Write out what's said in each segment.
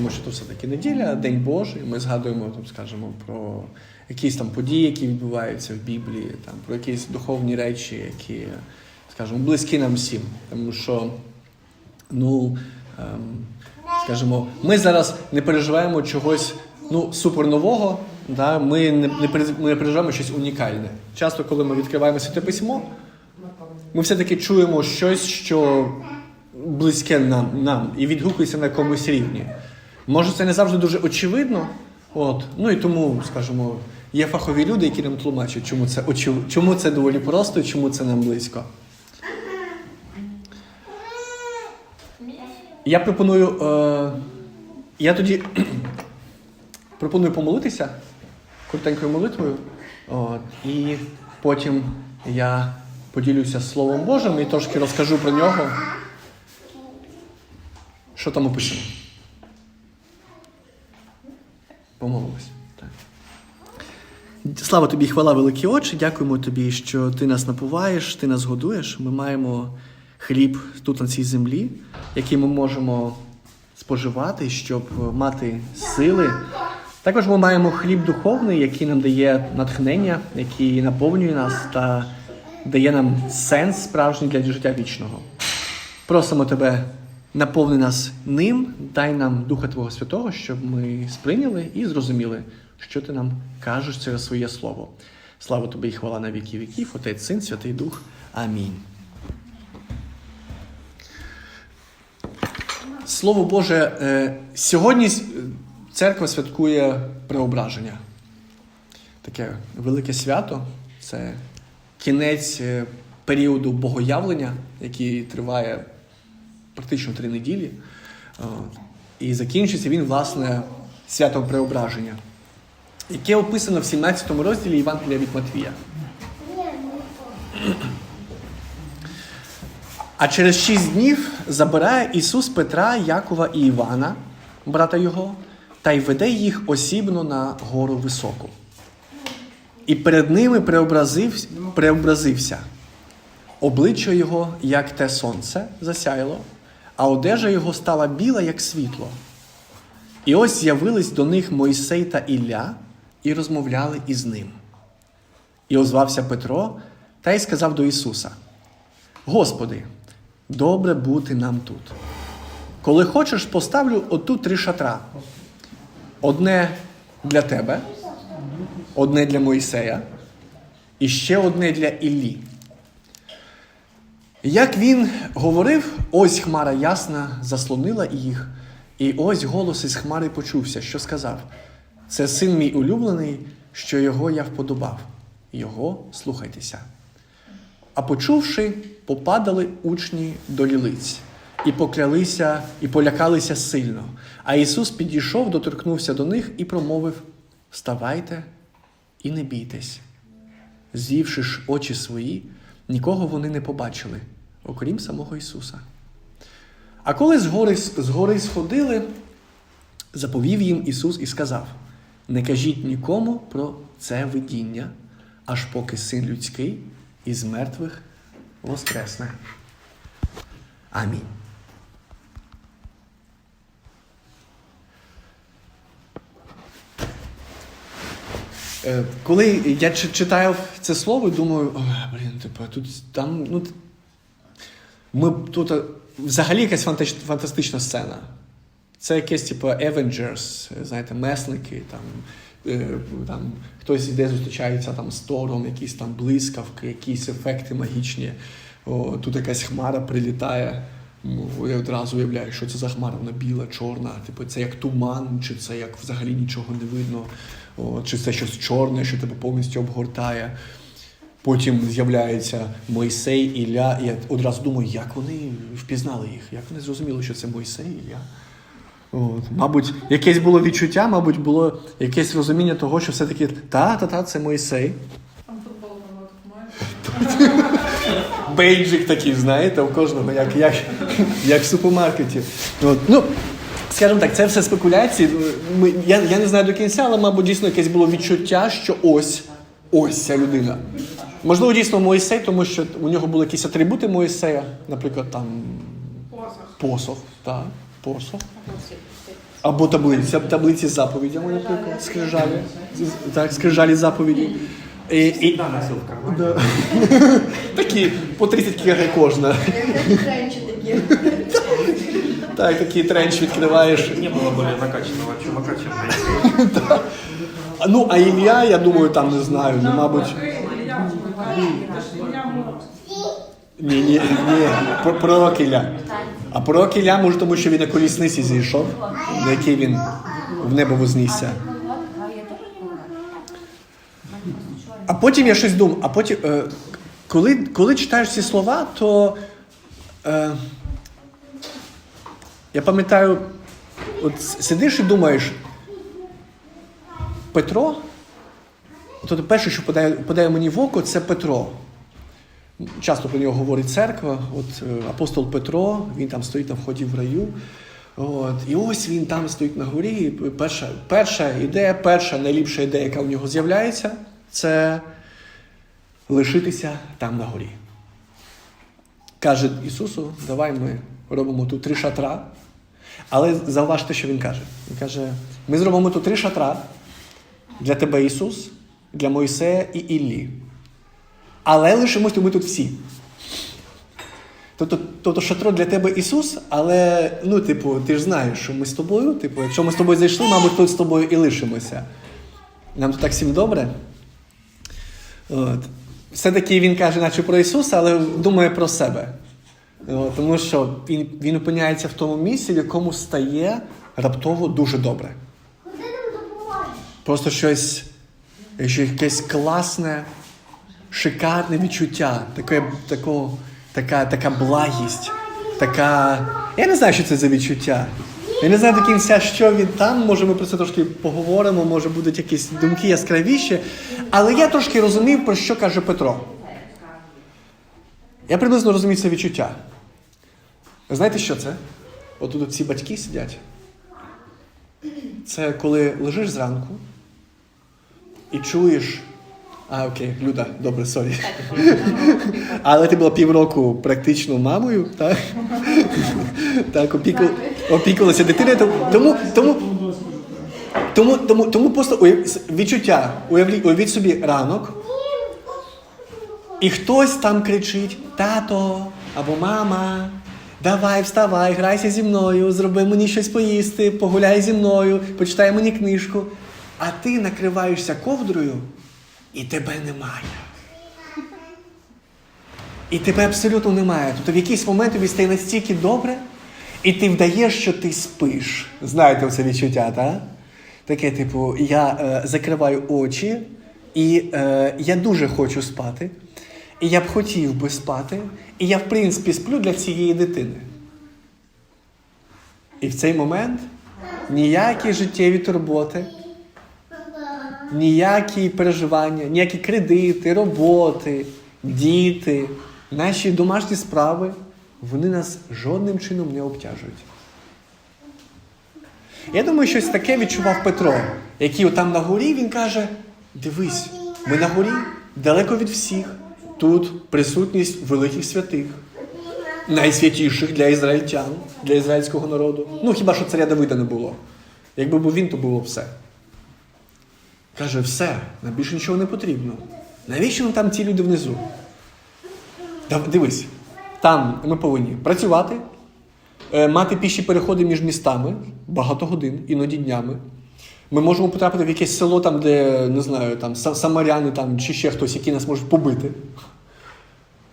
тому що це все-таки неділя, День Божий. Ми згадуємо, там, скажімо, про якісь там події, які відбуваються в Біблії, там, про якісь духовні речі, які, скажімо, близькі нам всім. Тому що, ну, ем, скажімо, ми зараз не переживаємо чогось ну, супернового, да? ми, не, не, переживаємо щось унікальне. Часто, коли ми відкриваємо святе письмо, ми все-таки чуємо щось, що близьке нам, нам і відгукується на якомусь рівні. Може, це не завжди дуже очевидно. От. Ну і тому, скажімо, є фахові люди, які нам тлумачать, чому це, очев... чому це доволі просто, і чому це нам близько. Я пропоную. Е... Я тоді пропоную помолитися коротенькою молитвою. От, і потім я поділюся Словом Божим і трошки розкажу про нього. Що там описано? Помолимось. Слава тобі, хвала, великі очі. Дякуємо тобі, що ти нас напуваєш, ти нас годуєш. Ми маємо хліб тут на цій землі, який ми можемо споживати, щоб мати сили. Також ми маємо хліб духовний, який нам дає натхнення, який наповнює нас та дає нам сенс справжній для життя вічного. Просимо тебе, наповни нас ним, дай нам Духа Твого Святого, щоб ми сприйняли і зрозуміли, що ти нам кажеш через своє слово. Слава тобі і хвала на віки віків, Отець, Син, Святий Дух. Амінь. Слово Боже, е, сьогодні церква святкує преображення. Таке велике свято. Це кінець е, періоду богоявлення, який триває практично три неділі. Е, І закінчиться він, власне, святом преображення, яке описано в 17 розділі Євангелія від Матвія. А через шість днів забирає Ісус Петра, Якова і Івана, брата його, та й веде їх осібно на гору високу. І перед ними преобразив, преобразився. Обличчя його, як те сонце, засяяло, а одежа його стала біла, як світло. І ось з'явились до них Мойсей та Ілля і розмовляли із ним. І озвався Петро та й сказав до Ісуса: Господи, добре бути нам тут. Коли хочеш, поставлю отут три шатра: одне для тебе, одне для Мойсея і ще одне для Іллі. Як він говорив, ось хмара ясна заслонила їх, і ось голос із хмари почувся, що сказав: Це син мій улюблений, що його я вподобав. Його слухайтеся. А почувши, попадали учні до лілиць, і поклялися, і полякалися сильно. А Ісус підійшов, доторкнувся до них і промовив: Вставайте і не бійтесь. Звівши ж очі свої, нікого вони не побачили, окрім самого Ісуса. А коли з гори, з гори сходили, заповів їм Ісус і сказав: Не кажіть нікому про це видіння, аж поки син людський із мертвих воскресне. Амінь. Коли я читаю це слово, думаю, блін, типу, тут там, ну. Ми тут е, взагалі якась фантастична сцена. Це якесь, типу, Avengers, е, знаєте, месники, там, е, там хтось іде, зустрічається там з Тором, якісь там блискавки, якісь ефекти магічні. О, тут якась хмара прилітає. Ну, Я одразу уявляю, що це за хмара, вона біла, чорна. Типу, це як туман, чи це як взагалі нічого не видно, О, чи це щось чорне, що тебе повністю обгортає. Потім з'являється Мойсей, Ілля, і я одразу думаю, як вони впізнали їх, як вони зрозуміли, що це Мойсей, Ілля. От. Мабуть, якесь було відчуття, мабуть, було якесь розуміння того, що все-таки та-та-та, це Мойсей. Бейджик такий, знаєте, у кожного, як, як, як в супермаркеті. От. Ну, скажімо так, це все спекуляції. Ми, я, я не знаю до кінця, але, мабуть, дійсно якесь було відчуття, що ось, ось ця людина. Можливо, дійсно Моїсей, тому що у нього були якісь атрибути Моїсея, наприклад, там Посох. посох, так. Посох. Або таблиця, таблиці з заповідями, наприклад, скрижалі. Так, скрижалі заповіді. І, і, да. Такі по 30 кг кожна. Такі. Так, такий тренч відкриваєш. Не было более накачанного чувака, Моисей. Ну, а Ілля, я думаю, там не знаю. Ну, мабуть. Ні, ні, ні. Про- Пророк Ілля. А пророк Ілля, може, тому що він на колісниці зійшов, на якій він в небо вознісся. А потім я щось думав, а потім, е, коли, коли читаєш ці слова, то е, я пам'ятаю, от сидиш і думаєш, Петро, то перше, що подає, подає мені в око, це Петро. Часто про нього говорить церква. От е, апостол Петро, він там стоїть на вході в раю. От, і ось він там стоїть на горі. І перша, перша ідея, перша найліпша ідея, яка у нього з'являється, це лишитися там на горі. Каже Ісусу, давай ми робимо тут три шатра. Але зауважте, що він каже. Він каже: ми зробимо тут три шатра для тебе, Ісус, для Мойсея і Іллі. Але лишимося ми тут всі. Тобто, тобто шатро для тебе Ісус, але ну, типу, ти ж знаєш, що ми з тобою. Типу, якщо ми з тобою зайшли, мабуть, тут з тобою і лишимося. Нам тут так всім добре. От. Все-таки він каже, наче про Ісуса, але думає про себе. От, тому що він, він опиняється в тому місці, в якому стає раптово дуже добре. Просто щось, що якесь класне, шикарне відчуття, таке, тако, така, така благість, така. Я не знаю, що це за відчуття. Я не знаю до кінця, що він там. Може, ми про це трошки поговоримо, може будуть якісь думки яскравіші. Але я трошки розумів, про що каже Петро. Я приблизно розумію це відчуття. Знаєте, що це? От тут ці батьки сидять. Це коли лежиш зранку і чуєш. А, окей, Люда, добре, сорі. Але ти була півроку практично мамою, так? Так, опіку, опікувалася дитиною. Тому, тому, тому, тому, тому просто уяв- відчуття. Уявіть собі ранок, і хтось там кричить: тато або мама, давай, вставай, грайся зі мною, зроби мені щось поїсти, погуляй зі мною, почитай мені книжку. А ти накриваєшся ковдрою, і тебе немає. І тебе абсолютно немає. Тобто в якийсь момент тобі стає настільки добре, і ти вдаєш, що ти спиш. Знаєте це відчуття, так? Таке, типу, я е, закриваю очі, і е, я дуже хочу спати. І я б хотів би спати, і я, в принципі, сплю для цієї дитини. І в цей момент ніякі життєві турботи, ніякі переживання, ніякі кредити, роботи, діти, наші домашні справи, вони нас жодним чином не обтяжують. Я думаю, щось таке відчував Петро, який там на горі він каже: дивись, ми на горі далеко від всіх. Тут присутність великих святих, найсвятіших для ізраїльтян, для ізраїльського народу. Ну, хіба що царя Давида не було. Якби був він, то було все. Каже, все, нам більше нічого не потрібно. Навіщо нам там ці люди внизу? Дивись, там ми повинні працювати, е, мати піші переходи між містами багато годин, іноді днями. Ми можемо потрапити в якесь село, там, де, не знаю, там самаряни там, чи ще хтось, які нас можуть побити.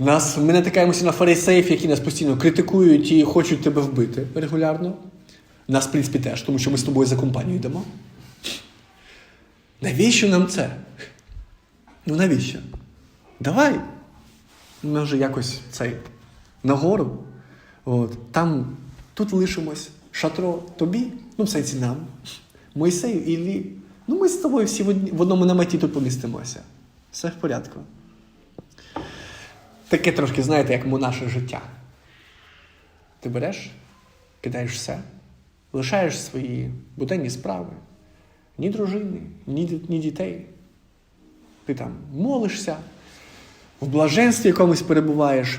Нас, ми натикаємося на фарисеїв, які нас постійно критикують і хочуть тебе вбити регулярно. Нас, в принципі, теж, тому що ми з тобою за компанію йдемо. Навіщо нам це? Ну навіщо? Давай. Може, якось цей нагору. От, там, тут лишимось. Шатро тобі, ну, в сенсі нам. Мойсею і Іллі. Ну, ми з тобою всі в одному наметі тут помістимося. Все в порядку. Таке трошки, знаєте, як наше життя. Ти береш, кидаєш все, лишаєш свої буденні справи, ні дружини, ні, ні дітей. Ти там молишся, в блаженстві якомусь перебуваєш.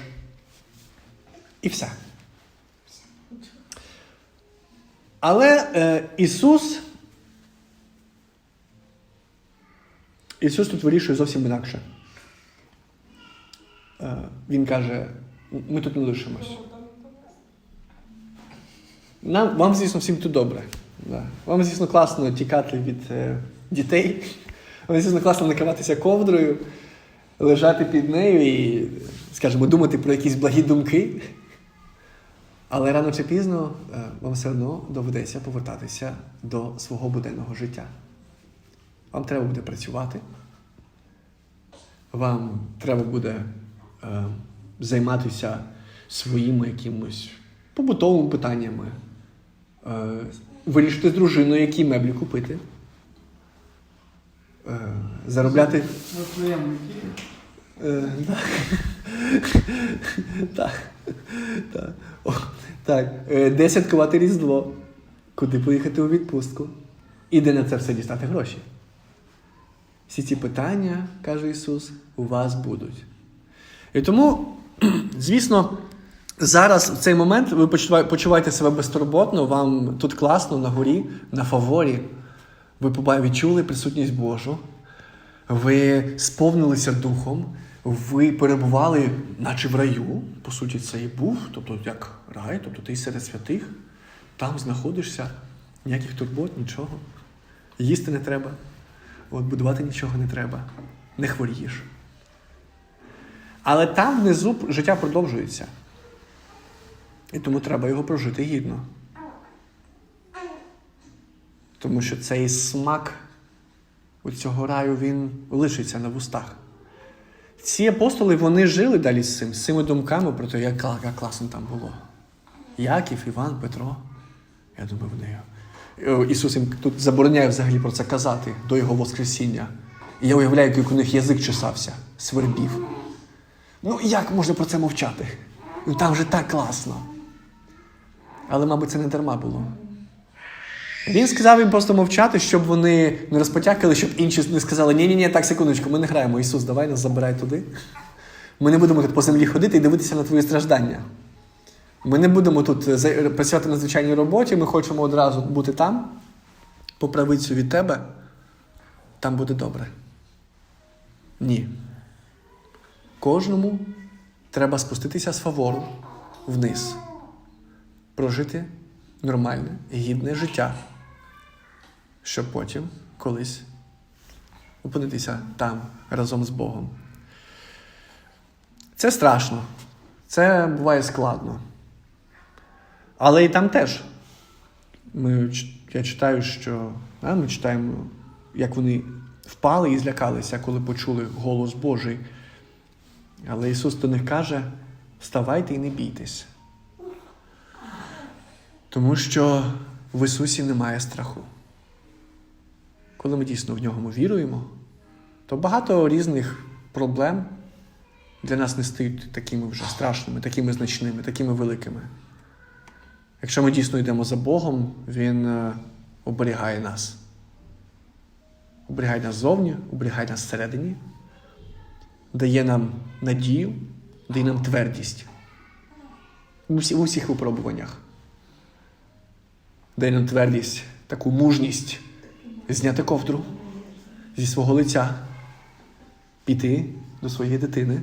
І все. Але е, Ісус. Ісус тут вирішує зовсім інакше. Е, він каже: ми тут не лишимось. Нам, вам, звісно, всім тут добре. Да. Вам, звісно, класно тікати від е, дітей. Вам, звісно, класно накриватися ковдрою, лежати під нею і, скажімо, думати про якісь благі думки. Але рано чи пізно е, вам все одно доведеться повертатися до свого буденного життя. Вам треба буде працювати. Вам треба буде е, займатися своїми якимось побутовими питаннями, е, вирішити з дружиною, які меблі купити, е, заробляти. На своєму. Е, Так. Так. Так. Де святкувати Різдво? Куди поїхати у відпустку? І де на це все дістати гроші? Всі ці питання, каже Ісус, у вас будуть. І тому, звісно, зараз в цей момент ви почуваєте себе безтурботно, вам тут класно, на горі, на фаворі. Ви відчули присутність Божу, ви сповнилися духом, ви перебували, наче в раю, по суті, це і був, тобто як рай, тобто ти серед святих, там знаходишся, ніяких турбот, нічого. Їсти не треба, от будувати нічого не треба, не хворієш. Але там внизу життя продовжується. І тому треба його прожити гідно. Тому що цей смак у цього раю він лишиться на вустах. Ці апостоли вони жили далі з цим, з цими думками про те, як, як класно там було. Яків, Іван, Петро. Я думаю, вони. Е, Ісус їм тут забороняє взагалі про це казати до Його Воскресіння. І я уявляю, як у них язик чесався, свербів. Ну, як можна про це мовчати? Ну там же так класно. Але, мабуть, це не дарма було. Він сказав їм просто мовчати, щоб вони не розпотякали, щоб інші не сказали: ні ні ні так, секундочку, ми не граємо. Ісус, давай нас забирай туди. Ми не будемо тут по землі ходити і дивитися на твої страждання. Ми не будемо тут працювати на звичайній роботі, ми хочемо одразу бути там, по правицю від тебе, там буде добре. Ні. Кожному треба спуститися з фавору вниз, прожити нормальне, гідне життя, щоб потім колись опинитися там разом з Богом. Це страшно, це буває складно. Але і там теж. Ми, я читаю, що а, ми читаємо, як вони впали і злякалися, коли почули голос Божий. Але Ісус до них каже: вставайте і не бійтесь. Тому що в Ісусі немає страху. Коли ми дійсно в нього віруємо, то багато різних проблем для нас не стають такими вже страшними, такими значними, такими великими. Якщо ми дійсно йдемо за Богом, Він е, оберігає нас. Оберігає нас ззовні, оберігає нас всередині, дає нам надію, дає нам твердість у всі- у всіх випробуваннях. Дає нам твердість, таку мужність зняти ковдру зі свого лиця, піти до своєї дитини,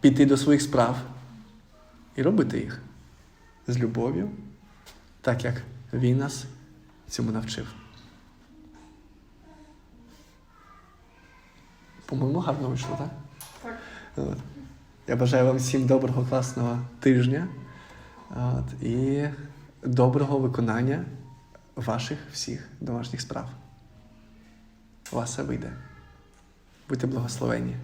піти до своїх справ і робити їх з любов'ю, так як він нас цьому навчив. По-моєму, гарно вийшло, так? Так. От. Я бажаю вам всім доброго, класного тижня от, і доброго виконання ваших всіх домашніх справ. У вас все вийде. Будьте благословені.